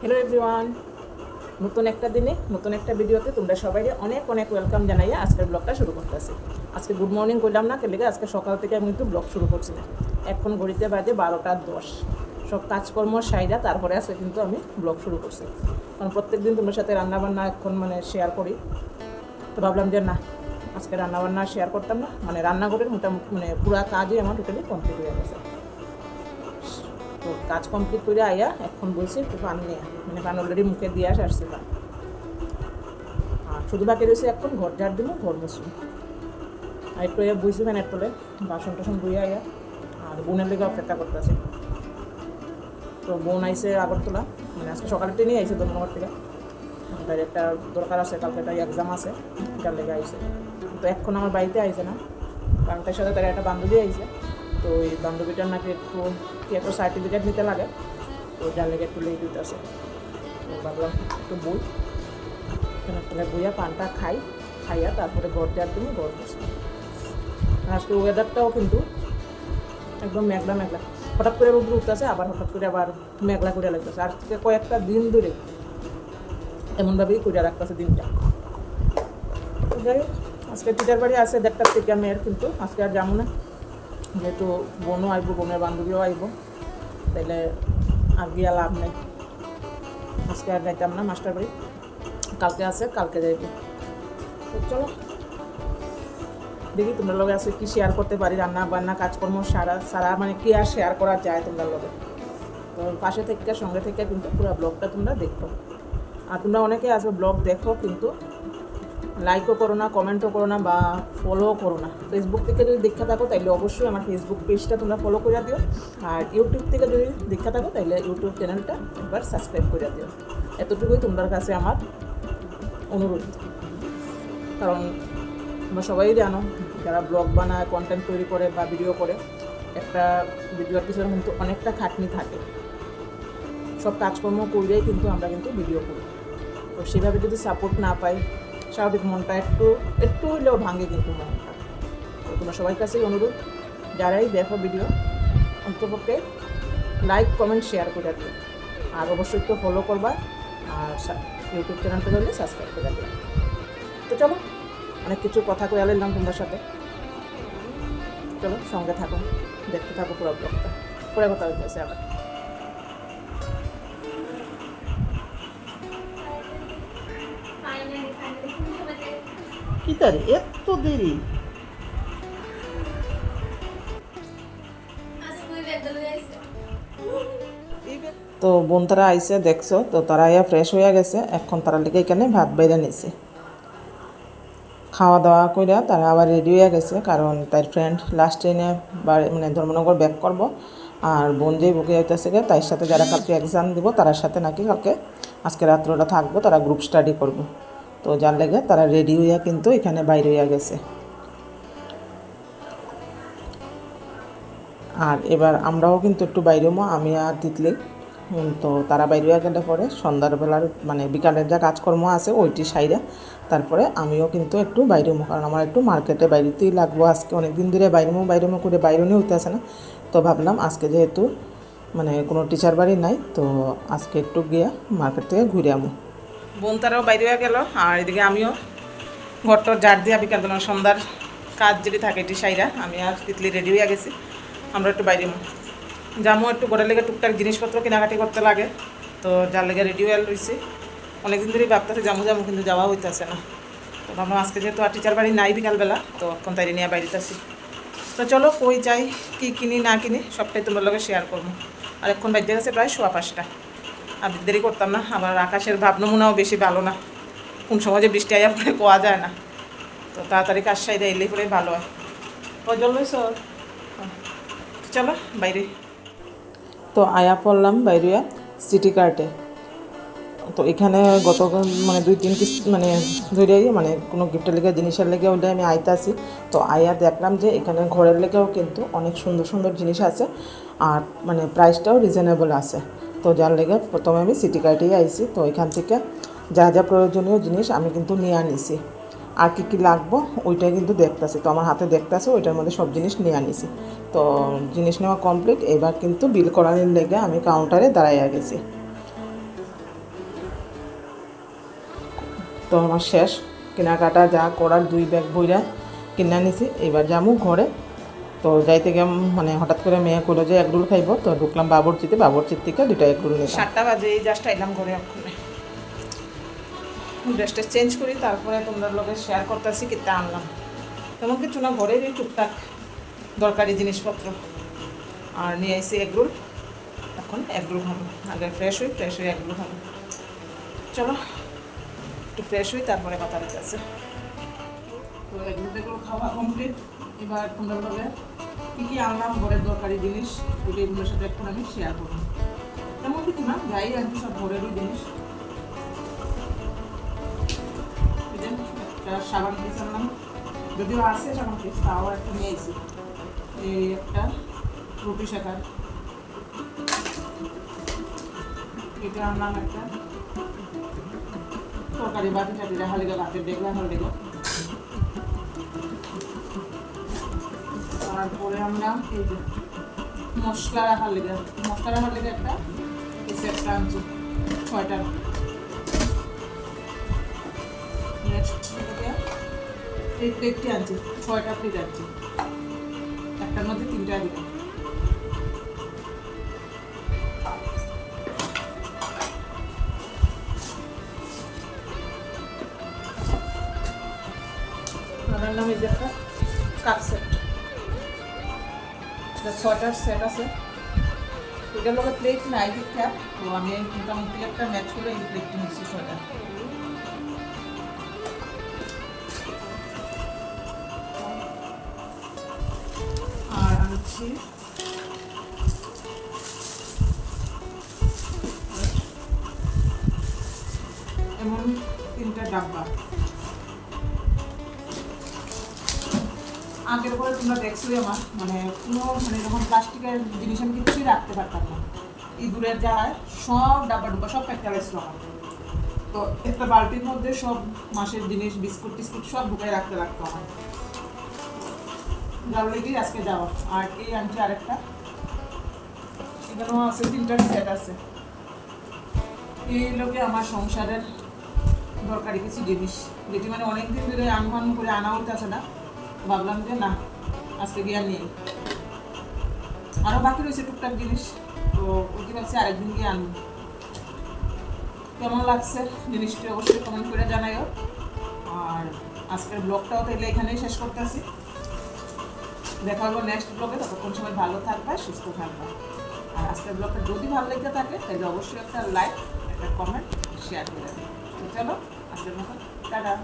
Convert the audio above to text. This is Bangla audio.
হ্যালো এভরিওয়ান নতুন একটা দিনে, নতুন একটা ভিডিওতে তোমরা সবাই অনেক অনেক ওয়েলকাম জানাইয়া আজকের ব্লগটা শুরু করতেছি। আজকে গুড মর্নিং করলাম না কেলে আজকে সকাল থেকে আমি কিন্তু ব্লগ শুরু করছি। না এখন ঘড়িতে বাজে বারোটা দশ। সব কাজকর্ম সাইডা তারপরে আজকে কিন্তু আমি ব্লগ শুরু করছি। কারণ প্রত্যেক দিন তোমার সাথে রান্নাবান্না এখন মানে শেয়ার করি। তো ভাবলাম যে না আজকে রান্নাবান্না শেয়ার করতাম না। মানে রান্নাঘরের মোটামুটি মানে পুরা কাজই আমার টোটালি কমপ্লিট হয়ে গেছে। তো কাজ কমপ্লিট করে আইয়া এখন বলছি একটু পান নিয়ে মানে পান অলরেডি মুখে দিয়ে আসে আসছে পান আর শুধু বাকি রয়েছে এখন ঘর ঝাড় দিল ঘর মুসুম আর একটু ইয়া বুঝছি ফ্যানের তোলে, বাসন টাসন ধুয়ে আইয়া আর বোনের লেগে অপেক্ষা করতেছে। তো বোন আইসে আগরতলা। মানে আজকে সকালে ট্রেনে আইসে ধন্যবাদ থেকে। তার একটা দরকার আছে, কালকে একটা এক্সাম আছে। যার লেগে আইসে তো এখন আমার বাড়িতে আইসে না। কারণ তার সাথে তার একটা বান্ধবী আইসে তো ওই বান্ধবীটার নাকি একটু কি একটা সার্টিফিকেট নিতে লাগে। তো যার লেগে একটু লেট দিতেছে তো ভাবলাম, একটু বই। এখানে বইয়া পানটা খাই। খাইয়া তারপরে ঘর দেওয়ার জন্য ঘর আজকে ওয়েদারটাও কিন্তু একদম মেঘলা মেঘলা। হঠাৎ করে রোদ উঠতেছে, আবার হঠাৎ করে আবার মেঘলা করে লাগতেছে। আর থেকে কয়েকটা দিন ধরে এমনভাবেই করে রাখতেছে দিনটা। যাই হোক আজকে টিচার বাড়ি আছে দেড়টার থেকে মেয়ের কিন্তু আজকে আর যাব না। যেহেতু বোনও আইব, বোনের বান্ধবীও আইব, তাইলে আর গিয়া লাভ নেই। আজকে আর যাইতাম না মাস্টার বাড়ি। কালকে আছে, কালকে যাইব। চলো। দেখি তোমরা লগে আছে কি শেয়ার করতে পারি, রান্না বান্না, কাজকর্ম সারা সারা মানে কি আর শেয়ার করা যায় তোমরা লগে। তো পাশে থেকে, সঙ্গে থেকে কিন্তু পুরো ব্লগটা তোমরা দেখো। আর তোমরা অনেকে আছে ব্লগ দেখো কিন্তু লাইকও করো না কমেন্টও করো না বা ফলোও করো না। ফেসবুক থেকে যদি দেখা থাকো তাহলে অবশ্যই আমার ফেসবুক পেজটা তোমরা ফলো করে দিও। আর ইউটিউব থেকে যদি দেখা থাকো তাহলে ইউটিউব চ্যানেলটা একবার সাবস্ক্রাইব করে দিও। এতটুকুই তোমাদের কাছে আমার অনুরোধ। কারণ তোমরা সবাই জানো, যারা ব্লগ বানায় কন্টেন্ট তৈরি করে বা ভিডিও করে, একটা ভিডিওর পিছনে কিন্তু অনেকটা খাটনি থাকে। সব কাজকর্ম করলেই কিন্তু আমরা কিন্তু ভিডিও করি। তো সেভাবে যদি সাপোর্ট না পাই স্বাভাবিক মনটা একটু একটু হইলেও ভাঙে কিন্তু মনটা। তো তোমার সবার কাছেই অনুরোধ, যারাই দেখো ভিডিও অন্তপক্ষে লাইক কমেন্ট শেয়ার করে দিও। আর অবশ্যই একটু ফলো করবা, আর ইউটিউব চ্যানেলটা হলে সাবস্ক্রাইব করে দিও। তো চলো, অনেক কিছু কথা কয়ে আলাইলাম তোমার সাথে। চলো, সঙ্গে থাকো, দেখতে থাকো পুরো ব্লগটা পরে কথা হইতেছে আবার। কি তারে এত দেরি। তো বোন তারা আইসে দেখছ? তো তারা ইয়া ফ্রেশ হয়ে গেছে, এখন তারা লিগে এখানে ভাত বাইরে নিছে। খাওয়া দাওয়া করে তারা আবার রেডি হয়ে গেছে, কারণ তার ফ্রেন্ড লাস্ট ট্রেনে মানে ধর্মনগর ব্যাক করব। আর বোন যেই বুকে যাইতেছে গে, তার সাথে যারা কালকে এক্সাম দিব তার সাথে নাকি কালকে, আজকে রাত্রটা থাকব, তারা গ্রুপ স্টাডি করব। তো যার লেগে তারা রেডি হইয়া কিন্তু এখানে বাইরে হইয়া গেছে। আর এবার আমরাও কিন্তু একটু বাইরে মো আমি আর তিতলি। তো তারা বাইরে গেলে পরে সন্ধ্যাবেলার মানে বিকালের যা কাজকর্ম আছে ওইটি সাইডে তারপরে আমিও কিন্তু একটু বাইরে মো কারণ আমার একটু মার্কেটে বাইরেতেই লাগবো। আজকে অনেক দিন ধরে বাইরে মো করে বাইরে নিয়ে আসে না। তো ভাবলাম আজকে যেহেতু মানে কোনো টিচার বাড়ি নাই, তো আজকে একটু গিয়ে মার্কেট থেকে ঘুরে আমো। বোন তারাও বাইরে হয়ে গেল, আর এদিকে আমিও। ঘরটর জার দিয়া বিকালবেলা সন্ধ্যার কাজ যদি থাকে এটি সাইরা, আমি আর তিতলি রেডি হয়ে গেছি। আমরা একটু বাইরে যামো একটু ঘরের লেগে টুকটাক জিনিসপত্র কেনাকাটি করতে লাগে, তো যার লেগে রেডি হয়ে রয়েছি অনেকদিন ধরেই ভাবতেছি যামু যামু কিন্তু যাওয়া হইতেছে না। তো ভাবলাম আজকে যেহেতু আর টিচার বাড়ি নাই বিকালবেলা তো এখন তাই নিয়ে বাইরেতেছি তো চলো কই যাই, কী কিনি না কিনি, সবটাই তোমার লগে শেয়ার করব। আর এখন বাইরে গেছে প্রায় সোয়া পাঁচটা। আর দেরি করতাম না। আবার আকাশের ভাব নমুনাও বেশি ভালো না। কোন সময় যে বৃষ্টি আয়া পরে কোয়া যায় না। তো তাড়াতাড়ি কাজ সাইডে এলে পরে ভালো হয়। ও জল চলো বাইরে। তো আয়া পড়লাম বাইরে সিটি কার্টে। তো এখানে গত মানে দুই তিন কিস মানে ধরে মানে কোনো গিফটের লেগে জিনিসের লেগে ওইটা আমি আইতাছি। তো আয়া দেখলাম যে এখানে ঘরের লেগেও কিন্তু অনেক সুন্দর সুন্দর জিনিস আছে। আর মানে প্রাইসটাও রিজনেবল আছে। তো যার লেগে প্রথমে আমি সিটি কার্টেই আইছি। তো এখান থেকে যা যা প্রয়োজনীয় জিনিস আমি কিন্তু নিয়ে আনিছি। আর কী কী লাগবো ওইটা কিন্তু দেখতেছি। তো আমার হাতে দেখতেছে, ওইটার মধ্যে সব জিনিস নিয়ে আনিছি। তো জিনিস নেওয়া কমপ্লিট এবার কিন্তু বিল করার লেগে আমি কাউন্টারে দাঁড়াইয়া গেছি। তো আমার শেষ। কেনাকাটা যা করার দুই ব্যাগ বইরা কিনা নিছি এবার যামু ঘরে। তো যাইতে গিয়ে মানে হঠাৎ করে মেয়ে করল যে এগরোল খাইবো, তো ঢুকলাম বাবরচিতে, বাবরচির থেকে দুইটা এগরোল নিলাম। সাতটা বাজে, এই জাস্ট আইলাম ঘরে এখন ড্রেসটা চেঞ্জ করি, তারপরে তোমরা লোকে শেয়ার করতেছি কিতা আনলাম। তেমন কিছু না ঘরের এই টুকটাক দরকারি জিনিসপত্র। আর নিয়ে এসে এগরোল এখন এগরোল খাব। আগে ফ্রেশ হই ফ্রেশ হয়ে এগরোল খাব। চলো, একটু ফ্রেশ হই, তারপরে কথা বলতে আছে তো এগুলো খাওয়া কমপ্লিট এবার তোমরা বলবে কী কী আনলাম ঘরের দরকারি জিনিস ওইটা এগুলোর সাথে এখন আমি শেয়ার করব। তেমন কিছু না যাই আর সব ঘরেরই জিনিস। একটা সাবান পিস আনলাম। যদিও আছে সাবান পিস তাও একটা নিয়ে এসেছি এই একটা রুটি শেখার এটা আনলাম একটা তরকারি বাটি টাটি রাখা লেগে ভাতের ডেক রাখা লেগে তারপরে আমরা এই যে মশলা রাখার লেগে মশলা রাখার লেগে একটা এই সেটটা আনছি ছয়টা নেক্সট এই প্লেটটি আনছি, ছয়টা প্লেট আনছি। একটার মধ্যে তিনটা দিলাম আমার নাম এই যে কাপ সেট এটা ছয়টার সেট আছে। এটার লোকের প্লেট নাই ঠিক ঠাক তো আমি মোটামুটি একটা ম্যাচ করে এই প্লেটটি নিচ্ছি ছয়টা আর আনছি এমন তিনটা ডাব্বা। আগের পরে তোমরা দেখছোই আমার মানে কোনো মানে যখন প্লাস্টিকের জিনিস আমি কিছুই রাখতে পারতাম না। ইঁদুরের জ্বালায় সব ডাব্বা ডুব্বা, সব প্যাকটা বেসলো আমার। তো একটা বালতির মধ্যে সব মাসের জিনিস, বিস্কুট টিস্কুট সব ঢুকাই রাখতে লাগতো আমার। যার আজকে যাওয়া। আর এই আনছি আরেকটা। এখানেও আছে তিনটার সেট আছে। এই লোকে আমার সংসারের দরকারি কিছু জিনিস। যেটি মানে অনেক দিন ধরে আনমান করে আনা হইতেছে না। ভাবলাম যে না, আজকে গিয়ে নিয়ে আরও বাকি রয়েছে টুকটাক জিনিস, তো ওটি ভাবছি আরেকদিন গিয়ে আনব। কেমন লাগছে জিনিসটি অবশ্যই কমেন্ট করে জানাইও আর আজকের ব্লগটাও তাহলে এখানেই শেষ করতেছি। দেখা হবে নেক্সট ব্লগে ততক্ষণ সময় ভালো থাকবে, সুস্থ থাকবে। আর আজকের ব্লগটা যদি ভালো লেগে থাকে, তাহলে অবশ্যই একটা লাইক একটা কমেন্ট শেয়ার করে দেবে তো চলো, আজকের মতো, টাটা।